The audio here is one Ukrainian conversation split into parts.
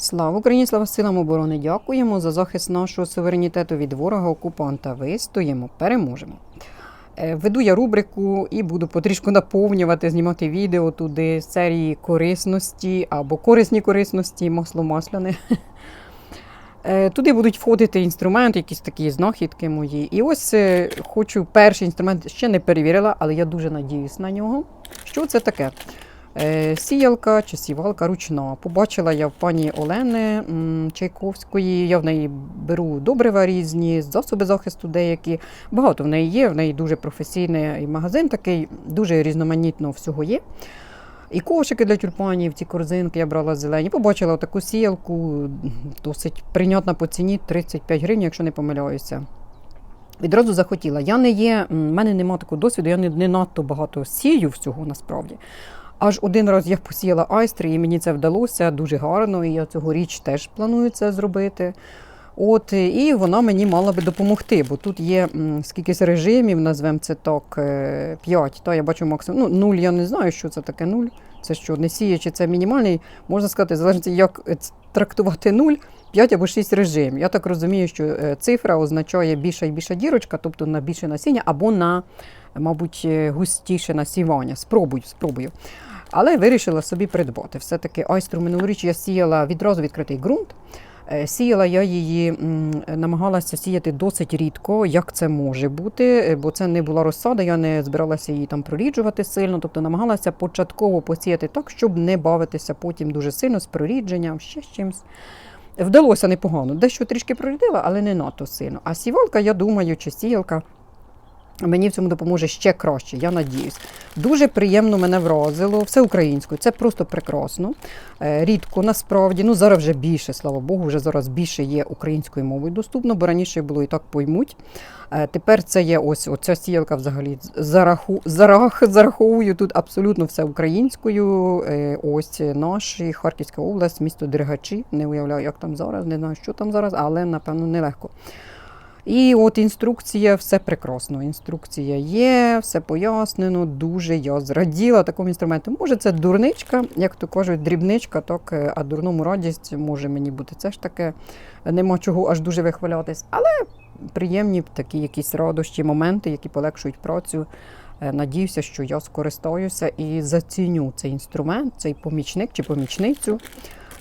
Слава Україні, слава силам оборони! Дякуємо за захист нашого суверенітету від ворога окупанта. Вистоїмо, переможемо. Е, Веду я рубрику і буду потрішку наповнювати, знімати відео туди з серії корисності або корисні корисності, масло масляне. Е, Туди будуть входити інструменти, якісь такі знахідки мої. І ось е, хочу перший інструмент, ще не перевірила, але я дуже надіюсь на нього. Що це таке? Е, Сіялка чи сівалка ручна. Побачила я в пані Олени Чайковської. Я в неї беру добрива різні, засоби захисту деякі. Багато в неї є. В неї дуже професійний магазин, такий дуже різноманітно всього є. І кошики для тюльпанів, ці корзинки я брала зелені. Побачила таку сіялку, досить прийнятна по ціні 35 гривень, якщо не помиляюся. Відразу захотіла. Я не є, в мене немає такого досвіду, я не, не надто багато сію всього насправді. Аж один раз я посіяла айстри, і мені це вдалося дуже гарно. І я цьогоріч теж планую це зробити. От, і вона мені мала би допомогти, бо тут є скількись режимів, назвемо це так, 5. Та я бачу максимум. Ну, 0 я не знаю, що це таке 0. Це що, не сіє, чи це мінімальний, можна сказати, залежить, як е, трактувати 0, 5 або 6 режимів. Я так розумію, що е, цифра означає більша і більша дірочка, тобто на більше насіння або на, мабуть, е, густіше насівання. Спробую, спробую. Але вирішила собі придбати. Все-таки айстру минулоріч я сіяла відразу відкритий ґрунт. Е, Сіяла я її, намагалася сіяти досить рідко, як це може бути, е, бо це не була розсада, я не збиралася її там проріджувати сильно, тобто намагалася початково посіяти так, щоб не бавитися потім дуже сильно з прорідженням, ще з чимось. Вдалося непогано. Дещо трішки прорідила, але не надто сильно. А сівалка, я думаю, чи сіялка мені в цьому допоможе ще краще, я надіюсь. Дуже приємно мене вразило, все українською, це просто прекрасно. Е, Рідко насправді, ну зараз вже більше, слава Богу, вже зараз більше є українською мовою доступно, бо раніше було і так поймуть. Е, Тепер це є ось оця сіялка взагалі зараху, зарах, зараховую тут абсолютно все українською. Е, Ось наші Харківська область, місто Дергачі. Не уявляю, як там зараз, не знаю, що там зараз, але напевно нелегко. І от інструкція, все прекрасно. Інструкція є, все пояснено. Дуже я зраділа такому інструменту. Може, це дурничка, як то кажуть, дрібничка, так, е, а дурному радість може мені бути. Це ж таке, нема чого аж дуже вихвалятись. Але приємні такі якісь радощі, моменти, які полегшують працю. Е, Надіюся, що я скористаюся і заціню цей інструмент, цей помічник чи помічницю.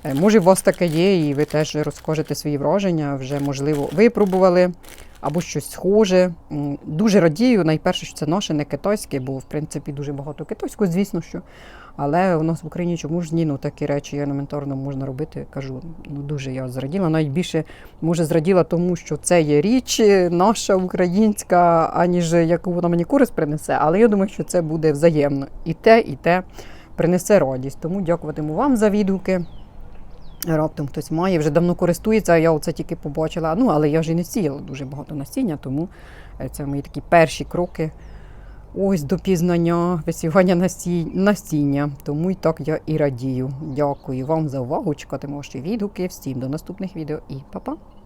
Е, Може, у вас таке є, і ви теж розкажете свої враження, вже, можливо, випробували або щось схоже. Дуже радію. Найперше, що це наше, не китайське, бо в принципі дуже багато китайського, звісно, що. Але у нас в Україні чому ж ні, ну такі речі елементарно можна робити. Кажу, ну дуже я зраділа. Навіть більше може зраділа тому, що це є річ наша українська, аніж яку вона мені користь принесе. Але я думаю, що це буде взаємно. І те, і те принесе радість. Тому дякуватиму вам за відгуки. Раптом хтось має, вже давно користується, а я оце тільки побачила. Ну, але я вже не сіяла дуже багато насіння, тому е, це мої такі перші кроки. Ось до пізнання, висівання насіння. Тому і так я і радію. Дякую вам за увагу. Чекатиму ваші відгуки. Всім до наступних відео і па-па!